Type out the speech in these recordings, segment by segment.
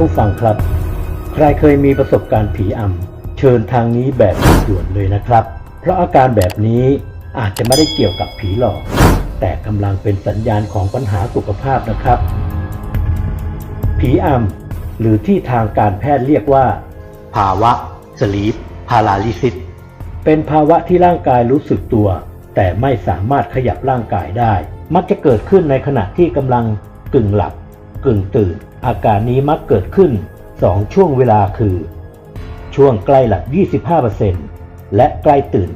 ผู้ฟังครับ ใครเคยมีประสบการณ์ผีอำเชิญทางนี้แบบด่วนเลยนะครับ เพราะอาการแบบนี้อาจจะไม่ได้เกี่ยวกับผีหลอก แต่กำลังเป็นสัญญาณของปัญหาสุขภาพนะครับ ผีอำหรือที่ทางการแพทย์เรียกว่า ภาวะสลีปพาราลิซิสเป็นภาวะที่ร่างกายรู้สึกตัว แต่ไม่สามารถขยับร่างกายได้ มักจะเกิดขึ้นในขณะที่กำลังกึ่งหลับ กึ่งตื่น อาการนี้มักเกิดขึ้น 2 ช่วงเวลาคือ ช่วงใกล้หลับ 25%และใกล้ตื่น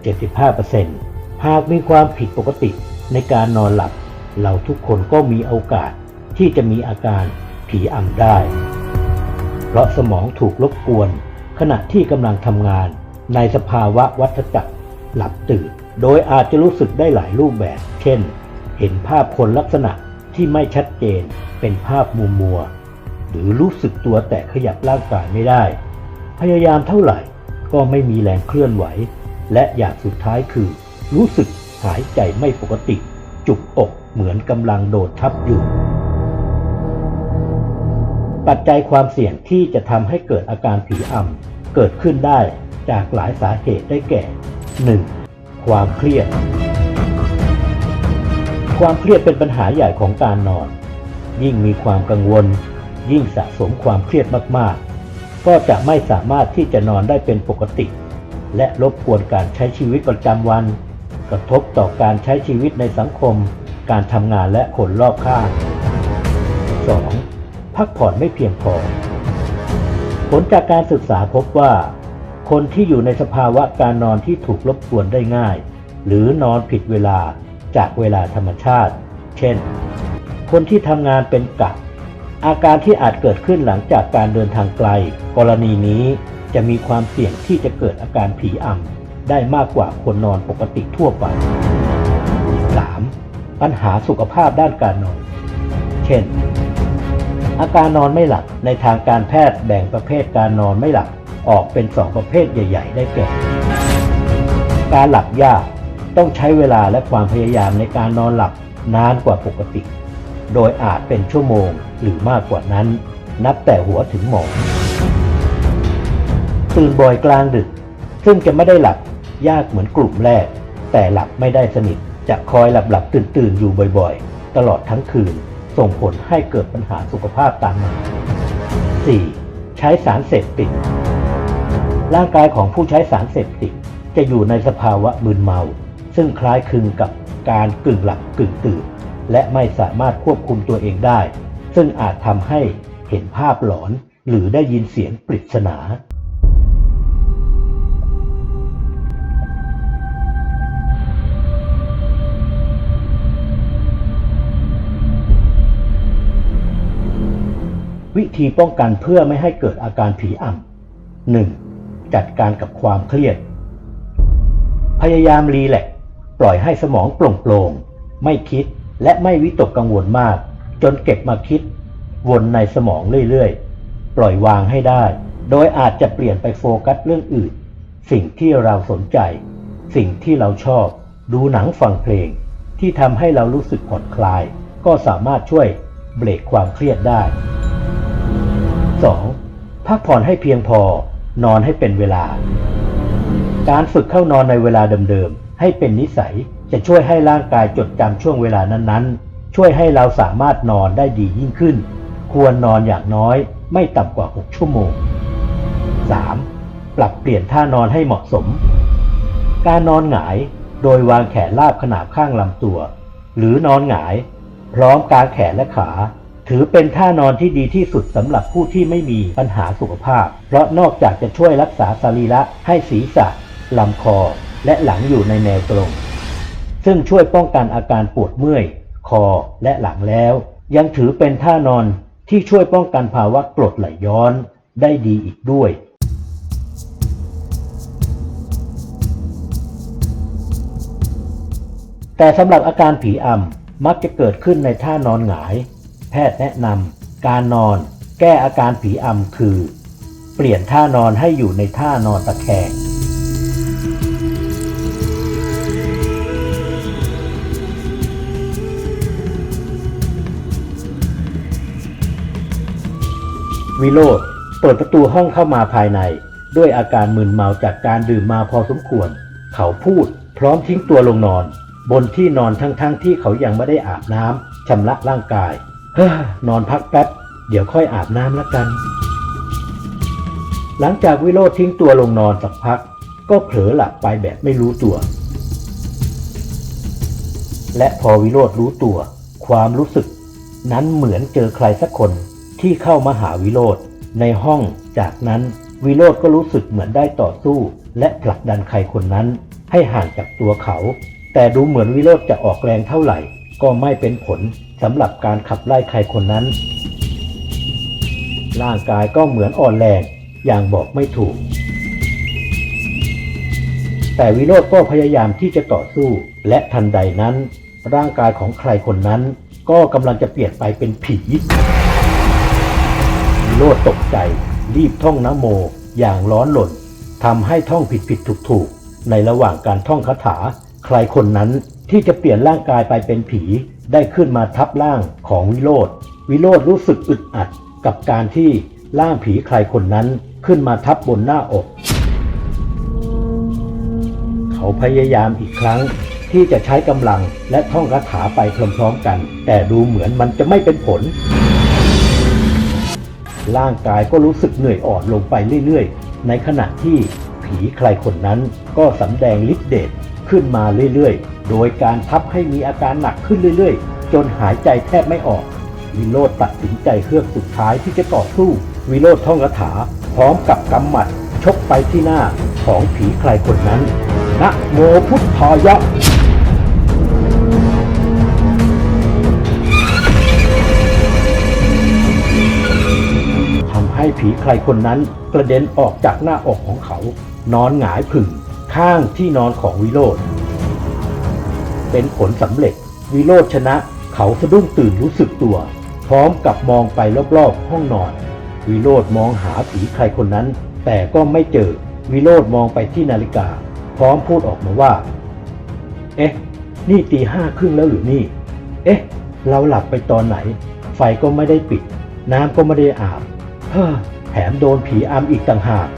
75%หากมีความผิดปกติในการนอนหลับ เราทุกคนก็มีโอกาสที่จะมีอาการผีอำได้ เพราะสมองถูกรบกวน ขณะที่กำลังทำงานในสภาวะวัฏจักรหลับตื่น โดยอาจจะรู้สึกได้หลายรูปแบบ เช่น เห็นภาพคนลักษณะที่ไม่ชัดเจน เป็นภาพมัวมัว หรือรู้สึกตัวแต่ขยับร่างกายไม่ได้ พยายามเท่าไหร่ก็ไม่มีแรงเคลื่อนไหว และอย่างสุดท้ายคือ รู้สึกหายใจไม่ปกติ จุกอกเหมือนกำลังโดดทับอยู่ ปัจจัยความเสี่ยงที่จะทำให้เกิดอาการผีอำเกิดขึ้นได้จากหลายสาเหตุได้แก่ 1. ความเครียด ความเครียดเป็นปัญหาใหญ่ของการนอน ยิ่งมีความกังวล ยิ่งสะสมความเครียดมากๆ ก็จะไม่สามารถที่จะนอนได้เป็นปกติ และรบกวนการใช้ชีวิตประจำวัน กระทบต่อการใช้ชีวิตในสังคม การทำงานและคนรอบข้าง 2. พักผ่อนไม่เพียงพอ ผลจากการศึกษาพบว่า คนที่อยู่ในสภาวะการนอนที่ถูกรบกวนได้ง่าย หรือนอนผิดเวลาจากเวลาธรรมชาติ เช่น คนที่ทำงานเป็นกะ อาการที่อาจเกิดขึ้นหลังจากการเดินทางไกล กรณีนี้จะมีความเสี่ยงที่จะเกิดอาการผีอำได้มากกว่าคนนอนปกติทั่วไป 3. ปัญหาสุขภาพด้านการนอน เช่น อาการนอนไม่หลับในทางการแพทย์แบ่งประเภทการนอนไม่หลับออกเป็นสองประเภทใหญ่ ๆ ได้แก่ การหลับยากต้องใช้เวลาและความพยายามในการนอนหลับนานกว่าปกติ โดยอาจเป็นชั่วโมงหรือมากกว่านั้น นับแต่หัวถึงหมอนตื่นบ่อยกลางดึก ซึ่งจะไม่ได้หลับยากเหมือนกลุ่มแรก แต่หลับไม่ได้สนิทจะคอยหลับหลับตื่นตื่นอยู่บ่อยๆ ตลอดทั้งคืน ส่งผลให้เกิดปัญหาสุขภาพตามมา 4. ใช้สารเสพติด ร่างกายของผู้ใช้สารเสพติด จะอยู่ในสภาวะมึนเมา ซึ่งคล้ายคลึงกับการกึ่งหลับกึ่งตื่น และไม่สามารถควบคุมตัวเองได้ ซึ่งอาจทำให้เห็นภาพหลอนหรือได้ยินเสียงปริศนาวิธีป้องกันเพื่อไม่ให้เกิดอาการผีอำหนึ่งจัดการกับความเครียด พยายามรีแลกปล่อยให้สมองโปร่งๆ ไม่คิด และไม่วิตกกังวลมาก จนเก็บมาคิด วนในสมองเรื่อยๆ ปล่อยวางให้ได้ โดยอาจจะเปลี่ยนไปโฟกัสเรื่องอื่น สิ่งที่เราสนใจ สิ่งที่เราชอบ ดูหนังฟังเพลง ที่ทำให้เรารู้สึกผ่อนคลาย ก็สามารถช่วยเบรกความเครียดได้ 2. พักผ่อนให้เพียงพอ นอนให้เป็นเวลา การฝึกเข้านอนในเวลาเดิมๆ ให้เป็นนิสัย จะช่วยให้ร่างกายจดจำช่วงเวลานั้นๆ ช่วยให้เราสามารถนอนได้ดียิ่งขึ้น ควรนอนอย่างน้อยไม่ต่ำกว่า 6 ชั่วโมง 3. ปรับเปลี่ยนท่านอนให้เหมาะสม การนอนหงายโดยวางแขนราบขนาบข้างลำตัว หรือนอนหงาย พร้อมกางแขนและขา ถือเป็นท่านอนที่ดีที่สุดสำหรับผู้ที่ไม่มีปัญหาสุขภาพ เพราะนอกจากจะช่วยรักษาสรีระให้ศีรษะลำคอ และหลังอยู่ในแนวตรง ซึ่งช่วยป้องกันอาการปวดเมื่อย คอและหลังแล้ว ยังถือเป็นท่านอนที่ช่วยป้องกันภาวะกรดไหลย้อนได้ดีอีกด้วยแต่สำหรับอาการผีอำมักจะเกิดขึ้นในท่านอนหงาย แพทย์แนะนำการนอน แก้อาการผีอำคือ เปลี่ยนท่านอนให้อยู่ในท่านอนตะแคง วิโรธเปิดประตูห้องเข้ามาภายใน ด้วยอาการมึนเมาจากการดื่มมาพอสมควร เขาพูด พร้อมทิ้งตัวลงนอน บนที่นอนทั้งๆทที่เขายังไม่ได้อาบน้ำชำระร่างกาย เฮ้อนอนพักแป๊บ เดี๋ยวค่อยอาบน้ำละกัน หลังจากวิโรธทิ้งตัวลงนอนสักพัก ก็เผลอหลับไปแบบไม่รู้ตัว และพอวิโรธรู้ตัว ความรู้สึก นั้นเหมือนเจอใครสักคน ที่เข้ามาหาวิโรธในห้องจากนั้นวิโรธก็รู้สึกเหมือนได้ต่อสู้ และผลักดันใครคนนั้น ให้ห่างจากตัวเขา แต่ดูเหมือนวิโรธจะออกแรงเท่าไหร่ ก็ไม่เป็นผลสำหรับการขับไล่ใครคนนั้น ร่างกายก็เหมือนอ่อนแรงอย่างบอกไม่ถูก แต่วิโรธก็พยายามที่จะต่อสู้ และทันใดนั้น ร่างกายของใครคนนั้น ก็กำลังจะเปลี่ยนไปเป็นผี โรธตกใจ รีบท่องนโม อย่างร้อนหล่นทำให้ท่องผิดผิดถูกถูกๆในระหว่างการท่องคาถา ใครคนนั้นที่จะเปลี่ยนร่างกายไปเป็นผี ได้ขึ้นมาทับร่างของวิโรธวิโรธรู้สึกอึดอัดกับการที่ร่างผีใครคนนั้นขึ้นมาทับบนหน้าอก เขาพยายามอีกครั้งที่จะใช้กำลังและท่องคาถาไปพร้อมๆกัน แต่ดูเหมือนมันจะไม่เป็นผล ร่างกายก็รู้สึกเหนื่อยอ่อนลงไปเรื่อยๆ ในขณะที่ผีใครคนนั้นก็สำแดงฤทธิ์เดชขึ้นมาเรื่อยๆ โดยการทับให้มีอาการหนักขึ้นเรื่อยๆ จนหายใจแทบไม่ออก วิโรธตัดสินใจเฮือกสุดท้ายที่จะต่อสู้ วิโรธท่องคาถา พร้อมกับกำหมัดชกไปที่หน้าของผีใครคนนั้นนะโมพุทธายะ ให้ผีใครคนนั้นกระเด็นออกจากหน้าอกของเขา นอนหงายผึ่งข้างที่นอนของวิโรธเป็นผลสำเร็จวิโรธชนะ เขาสะดุ้งตื่นรู้สึกตัว พร้อมกับมองไปรอบๆห้องนอน วิโรธมองหาผีใครคนนั้น แต่ก็ไม่เจอวิโรธมองไปที่นาฬิกา พร้อมพูดออกมาว่า เอ๊ะ นี่ตีห้าครึ่งแล้วหรือนี่ เอ๊ะ เราหลับไปตอนไหน ไฟก็ไม่ได้ปิด น้ำก็ไม่ได้อาบ แถมโดนผีอำอีกต่างหาก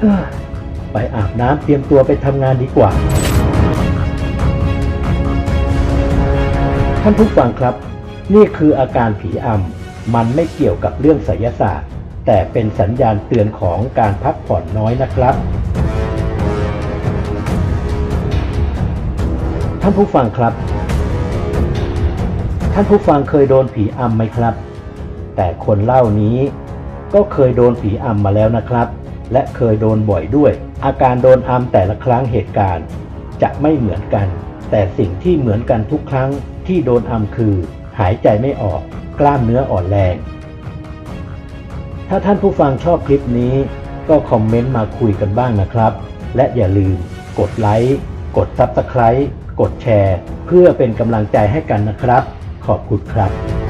เอ้อไปอาบน้ำเตรียมตัวไปทำงานดีกว่า ท่านผู้ฟังครับ นี่คืออาการผีอำมันไม่เกี่ยวกับเรื่องไสยศาสตร์ แต่เป็นสัญญาณเตือนของการพักผ่อนน้อยนะครับ ท่านผู้ฟังครับ ท่านผู้ฟังเคยโดนผีอำไหมครับ แต่คนเล่านี้ ก็เคยโดนผีอำมาแล้วนะครับ และเคยโดนบ่อยด้วย อาการโดนอำแต่ละครั้งเหตุการณ์ จะไม่เหมือนกัน แต่สิ่งที่เหมือนกันทุกครั้งที่โดนอำคือ หายใจไม่ออก กล้ามเนื้ออ่อนแรง ถ้าท่านผู้ฟังชอบคลิปนี้ ก็คอมเมนต์มาคุยกันบ้างนะครับ และอย่าลืม กดไลค์กด Subscribe กดแชร์ เพื่อเป็นกำลังใจให้กันนะครับ ขอบคุณครับ